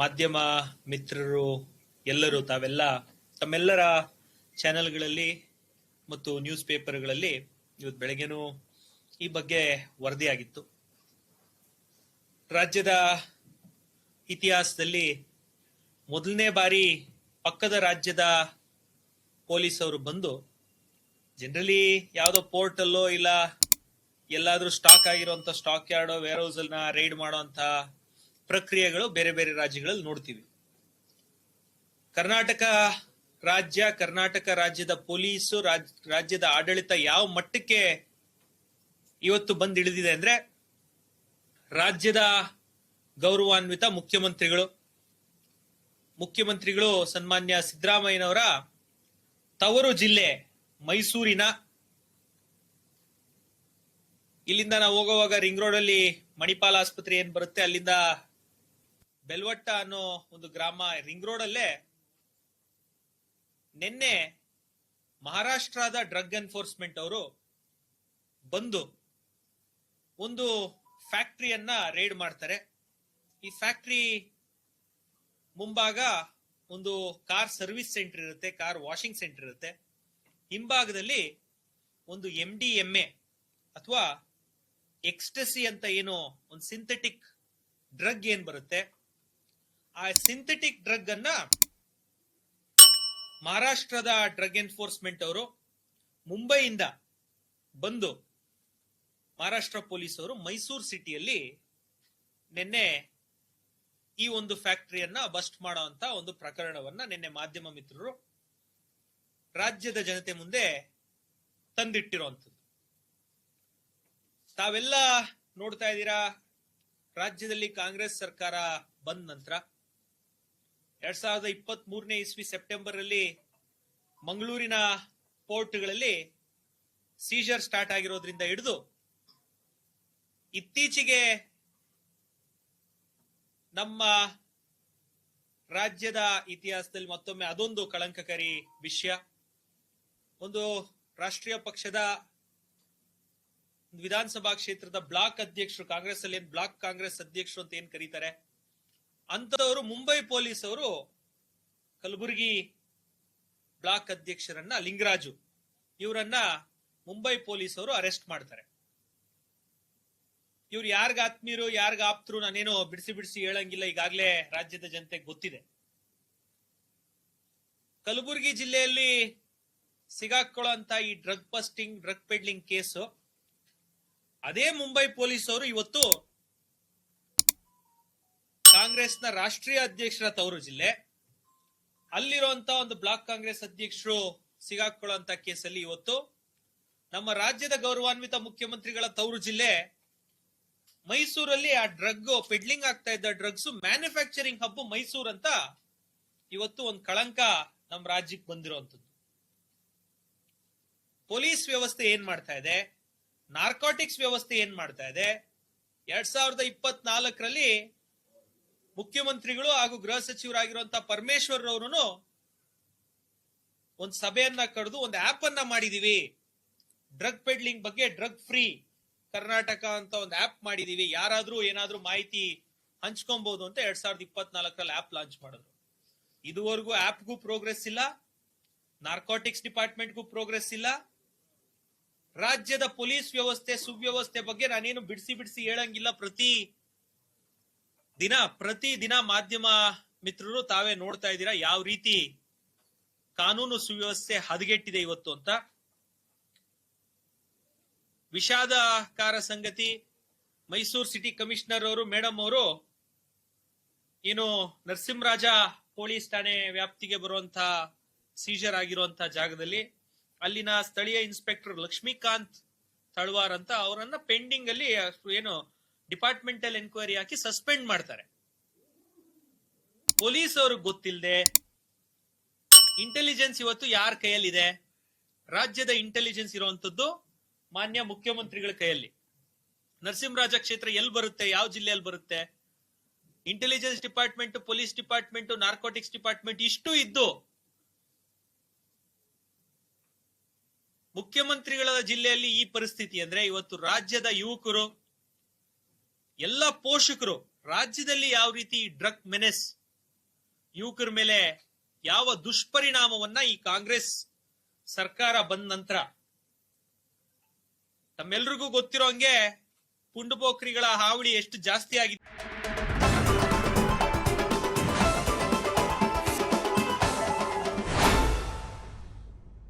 ಮಾಧ್ಯಮ ಮಿತ್ರರು, ಎಲ್ಲರೂ ತಾವೆಲ್ಲ ತಮ್ಮೆಲ್ಲರ ಚಾನೆಲ್ಗಳಲ್ಲಿ ಮತ್ತು ನ್ಯೂಸ್ ಪೇಪರ್ಗಳಲ್ಲಿ ಇವತ್ತು ಬೆಳಗ್ಗೆನೂ ಈ ಬಗ್ಗೆ ವರದಿಯಾಗಿತ್ತು. ರಾಜ್ಯದ ಇತಿಹಾಸದಲ್ಲಿ ಮೊದಲನೇ ಬಾರಿ ಪಕ್ಕದ ರಾಜ್ಯದ ಪೊಲೀಸವರು ಬಂದು ಜನರಲಿ ಯಾವುದೋ ಪೋರ್ಟಲ್ಲೋ ಇಲ್ಲ, ಎಲ್ಲಾದ್ರೂ ಸ್ಟಾಕ್ ಆಗಿರುವಂತ ಸ್ಟಾಕ್ ಯಾರ್ಡೋ ವೇರ್ ಹೌಸ್ ರೈಡ್ ಮಾಡುವಂತ ಪ್ರಕ್ರಿಯೆಗಳು ಬೇರೆ ಬೇರೆ ರಾಜ್ಯಗಳಲ್ಲಿ ನೋಡ್ತೀವಿ. ಕರ್ನಾಟಕ ರಾಜ್ಯ, ಕರ್ನಾಟಕ ರಾಜ್ಯದ ಪೊಲೀಸು, ರಾಜ್- ರಾಜ್ಯದ ಆಡಳಿತ ಯಾವ ಮಟ್ಟಕ್ಕೆ ಇವತ್ತು ಬಂದ್ ಇಳಿದಿದೆ ಅಂದ್ರೆ ರಾಜ್ಯದ ಗೌರವಾನ್ವಿತ ಮುಖ್ಯಮಂತ್ರಿಗಳು. ಮುಖ್ಯಮಂತ್ರಿಗಳು ಸನ್ಮಾನ್ಯ ಸಿದ್ದರಾಮಯ್ಯನವರ ತವರು ಜಿಲ್ಲೆ ಮೈಸೂರಿನ. ಇಲ್ಲಿಂದ ನಾವು ಹೋಗುವಾಗ ರಿಂಗ್ ರೋಡ್ ಅಲ್ಲಿ ಮಣಿಪಾಲ್ ಆಸ್ಪತ್ರೆ ಏನ್ ಬರುತ್ತೆ, ಅಲ್ಲಿಂದ ಬೆಲ್ವಟ್ಟ ಅನ್ನೋ ಒಂದು ಗ್ರಾಮ ರಿಂಗ್ ರೋಡ್ ಅಲ್ಲೇ ನಿನ್ನೆ ಮಹಾರಾಷ್ಟ್ರದ ಡ್ರಗ್ ಎನ್ಫೋರ್ಸ್ಮೆಂಟ್ ಅವರು ಬಂದು ಒಂದು ಫ್ಯಾಕ್ಟ್ರಿಯನ್ನ ರೇಡ್ ಮಾಡ್ತಾರೆ. ಈ ಫ್ಯಾಕ್ಟ್ರಿ ಮುಂಭಾಗ ಒಂದು ಕಾರ್ ಸರ್ವಿಸ್ ಸೆಂಟರ್ ಇರುತ್ತೆ ಕಾರ್ ವಾಷಿಂಗ್ ಸೆಂಟರ್ ಇರುತ್ತೆ. ಹಿಂಭಾಗದಲ್ಲಿ ಒಂದು ಎಂ ಡಿ ಎಂ ಎ ಅಥವಾ ಎಕ್ಸ್ಟಸಿ ಅಂತ ಏನು ಒಂದು ಸಿಂಥೆಟಿಕ್ ಡ್ರಗ್ ಏನ್ ಬರುತ್ತೆ. ಆ ಸಿಂಥೆಟಿಕ್ ಡ್ರಗ್ ಅನ್ನ ಮಹಾರಾಷ್ಟ್ರದ ಡ್ರಗ್ ಎನ್ಫೋರ್ಸ್ಮೆಂಟ್ ಅವರು ಮುಂಬೈಯಿಂದ ಬಂದು ಮಹಾರಾಷ್ಟ್ರ ಪೊಲೀಸ್ ಅವರು ಮೈಸೂರು ಸಿಟಿಯಲ್ಲಿ ನಿನ್ನೆ ಈ ಒಂದು ಫ್ಯಾಕ್ಟರಿಯನ್ನ ಬಸ್ಟ್ ಮಾಡುವಂತ ಒಂದು ಪ್ರಕರಣವನ್ನ ನಿನ್ನೆ ಮಾಧ್ಯಮ ಮಿತ್ರರು ರಾಜ್ಯದ ಜನತೆ ಮುಂದೆ ತಂದಿಟ್ಟಿರುವಂಥದ್ದು. ತಾವೆಲ್ಲ ನೋಡ್ತಾ ಇದ್ದೀರಾ? ರಾಜ್ಯದಲ್ಲಿ ಕಾಂಗ್ರೆಸ್ ಸರ್ಕಾರ ಬಂದ ನಂತರ ಎರಡ್ ಸಾವಿರದ ಇಪ್ಪತ್ತ್ ಮೂರನೇ ಇಸ್ವಿ ಸೆಪ್ಟೆಂಬರ್ ಅಲ್ಲಿ ಮಂಗಳೂರಿನ ಪೋರ್ಟ್ಗಳಲ್ಲಿ ಸೀಜರ್ ಸ್ಟಾರ್ಟ್ ಆಗಿರೋದ್ರಿಂದ ಹಿಡಿದು ಇತ್ತೀಚೆಗೆ ನಮ್ಮ ರಾಜ್ಯದ ಇತಿಹಾಸದಲ್ಲಿ ಮತ್ತೊಮ್ಮೆ ಅದೊಂದು ಕಳಂಕಕಾರಿ ವಿಷಯ. ಒಂದು ರಾಷ್ಟ್ರೀಯ ಪಕ್ಷದ ವಿಧಾನಸಭಾ ಕ್ಷೇತ್ರದ ಬ್ಲಾಕ್ ಅಧ್ಯಕ್ಷರು ಕಾಂಗ್ರೆಸ್ ಅಲ್ಲಿ ಏನ್ ಬ್ಲಾಕ್ ಕಾಂಗ್ರೆಸ್ ಅಧ್ಯಕ್ಷರು ಅಂತ ಏನ್ ಕರೀತಾರೆ? ಅಂತವರು ಮುಂಬೈ ಪೊಲೀಸ್ ಅವರು ಕಲಬುರಗಿ ಬ್ಲಾಕ್ ಅಧ್ಯಕ್ಷರನ್ನ ಲಿಂಗರಾಜು. ಇವರನ್ನ ಮುಂಬೈ ಪೊಲೀಸ್ ಅವರು ಅರೆಸ್ಟ್ ಮಾಡ್ತಾರೆ. ಇವ್ರು ಯಾರ್ಗ ಆತ್ಮೀಯರು, ಯಾರ್ಗ ಆಪ್ತರು ನಾನೇನು ಬಿಡಿಸಿ ಬಿಡಿಸಿ ಹೇಳಂಗಿಲ್ಲ, ಈಗಾಗಲೇ ರಾಜ್ಯದ ಜನತೆಗೆ ಗೊತ್ತಿದೆ. ಕಲಬುರಗಿ ಜಿಲ್ಲೆಯಲ್ಲಿ ಸಿಗಾಕೊಳ್ಳುವಂತ ಈ drug busting, drug peddling case, ಅದೇ ಮುಂಬೈ ಪೊಲೀಸ್ ಅವರು ಇವತ್ತು ಕಾಂಗ್ರೆಸ್ನ ರಾಷ್ಟ್ರೀಯ ಅಧ್ಯಕ್ಷರ ತವರು ಜಿಲ್ಲೆ. ಅಲ್ಲಿರುವಂತ ಒಂದು ಬ್ಲಾಕ್ ಕಾಂಗ್ರೆಸ್ ಅಧ್ಯಕ್ಷರು ಸಿಗಾಕೊಳ್ಳುವಂತ ಕೇಸಲ್ಲಿ ಇವತ್ತು ನಮ್ಮ ರಾಜ್ಯದ ಗೌರವಾನ್ವಿತ ಮುಖ್ಯಮಂತ್ರಿಗಳ ತವರು ಜಿಲ್ಲೆ. ಮೈಸೂರಲ್ಲಿ ಆ ಡ್ರಗ್ ಪೆಡ್ಲಿಂಗ್ ಆಗ್ತಾ ಇದ್ದ ಡ್ರಗ್ಸ್ ಮ್ಯಾನುಫ್ಯಾಕ್ಚರಿಂಗ್ ಹಬ್ ಮೈಸೂರ್ ಅಂತ ಇವತ್ತು ಒಂದು ಕಳಂಕ ನಮ್ಮ ರಾಜ್ಯಕ್ಕೆ ಬಂದಿರುವಂತದ್ದು ಪೊಲೀಸ್ ವ್ಯವಸ್ಥೆ ಏನ್ ಮಾಡ್ತಾ ಇದೆ? ನಾರ್ಕೋಟಿಕ್ಸ್ ವ್ಯವಸ್ಥೆ ಏನ್ ಮಾಡ್ತಾ ಇದೆ? ಎರಡ್ ಸಾವಿರದ ಇಪ್ಪತ್ನಾಲ್ಕರಲ್ಲಿ ಮುಖ್ಯಮಂತ್ರಿಗಳು ಹಾಗೂ ಗೃಹ ಸಚಿವರಾಗಿರುವಂತಹ ಪರಮೇಶ್ವರ್ ಅವರು ಒಂದು ಸಭೆಯನ್ನ ಕರೆದು ಒಂದು ಆಪ್ ಅನ್ನ ಮಾಡಿದೀವಿ. ಡ್ರಗ್ ಪೆಡ್ಲಿಂಗ್ ಬಗ್ಗೆ ಡ್ರಗ್ ಫ್ರೀ ಕರ್ನಾಟಕ ಅಂತ ಒಂದು ಆಪ್ ಮಾಡಿದೀವಿ. ಯಾರಾದ್ರೂ ಏನಾದ್ರೂ ಮಾಹಿತಿ ಹಂಚ್ಕೊಬಹುದು ಅಂತ ಎರಡ್ ಸಾವಿರದ ಇಪ್ಪತ್ನಾಲ್ಕರಲ್ಲಿ ಆಪ್ ಲಾಂಚ್ ಮಾಡಿದ್ರು. ಇದುವರೆಗೂ ಆಪ್ಗೂ ಪ್ರೋಗ್ರೆಸ್ ಇಲ್ಲ, ನಾರ್ಕೋಟಿಕ್ಸ್ ಡಿಪಾರ್ಟ್ಮೆಂಟ್ಗೂ ಪ್ರೋಗ್ರೆಸ್ ಇಲ್ಲ. ರಾಜ್ಯದ ಪೊಲೀಸ್ ವ್ಯವಸ್ಥೆ, ಸುವ್ಯವಸ್ಥೆ ಬಗ್ಗೆ ನಾನೇನು ಬಿಡಿಸಿ ಬಿಡಿಸಿ ಹೇಳಂಗಿಲ್ಲ ಪ್ರತಿ ದಿನ ಪ್ರತಿ ದಿನ ಮಾಧ್ಯಮ ಮಿತ್ರರು ತಾವೇ ನೋಡ್ತಾ ಇದ್ದೀರಾ? ಯಾವ ರೀತಿ ಕಾನೂನು ಸುವ್ಯವಸ್ಥೆ ಹದಗೆಟ್ಟಿದೆ ಇವತ್ತು ಅಂತ? ವಿಷಾದಕಾರ ಸಂಗತಿ, ಮೈಸೂರು ಸಿಟಿ ಕಮಿಷನರ್ ಅವರು, ಮೇಡಮ್ ಅವರು ಏನು ನರಸಿಂಹರಾಜ ಪೊಲೀಸ್ ಠಾಣೆ ವ್ಯಾಪ್ತಿಗೆ ಬರುವಂತ ಸೀಜರ್ ಆಗಿರುವಂತ ಜಾಗದಲ್ಲಿ ಅಲ್ಲಿನ ಸ್ಥಳೀಯ ಇನ್ಸ್ಪೆಕ್ಟರ್ ಲಕ್ಷ್ಮೀಕಾಂತ್ ತಳ್ವಾರ್ ಅಂತ ಅವರನ್ನ ಪೆಂಡಿಂಗ್ ಅಲ್ಲಿ ಏನು ಡಿಪಾರ್ಟ್ಮೆಂಟಲ್ ಎನ್ಕ್ವೈರಿ ಹಾಕಿ ಸಸ್ಪೆಂಡ್ ಮಾಡ್ತಾರೆ. ಪೊಲೀಸ್ ಅವ್ರಿಗೆ ಗೊತ್ತಿಲ್ಲದೆ ಇಂಟೆಲಿಜೆನ್ಸ್ ಇವತ್ತು ಯಾರ ಕೈಯಲ್ಲಿದೆ? ರಾಜ್ಯದ ಇಂಟೆಲಿಜೆನ್ಸ್ ಇರುವಂತದ್ದು ಮಾನ್ಯ ಮುಖ್ಯಮಂತ್ರಿಗಳ ಕೈಯಲ್ಲಿ. ನರಸಿಂಹರಾಜ ಕ್ಷೇತ್ರ ಎಲ್ಲಿ ಬರುತ್ತೆ? ಯಾವ ಜಿಲ್ಲೆಯಲ್ಲಿ ಬರುತ್ತೆ? Intelligence department police department narcotics department ಇಷ್ಟು ಇದ್ದು ಮುಖ್ಯಮಂತ್ರಿಗಳ ಜಿಲ್ಲೆಯಲ್ಲಿ ಈ ಪರಿಸ್ಥಿತಿ ಅಂದ್ರೆ ಇವತ್ತು ರಾಜ್ಯದ ಯುವಕರು ಎಲ್ಲ ಪೋಷಕರು ರಾಜ್ಯದಲ್ಲಿ ಯಾವ ರೀತಿ ಡ್ರಗ್ ಮೆನೆಸ್, ಯುವಕರ ಮೇಲೆ ಯಾವ ದುಷ್ಪರಿಣಾಮವನ್ನ ಈ ಕಾಂಗ್ರೆಸ್ ಸರ್ಕಾರ ಬಂದ ನಂತರ ತಮ್ಮೆಲ್ರಿಗೂ ಗೊತ್ತಿರೋ ಹಂಗೆ ಪುಂಡುಪೋಖ್ರಿಗಳ ಹಾವಳಿ ಎಷ್ಟು ಜಾಸ್ತಿ ಆಗಿದೆ.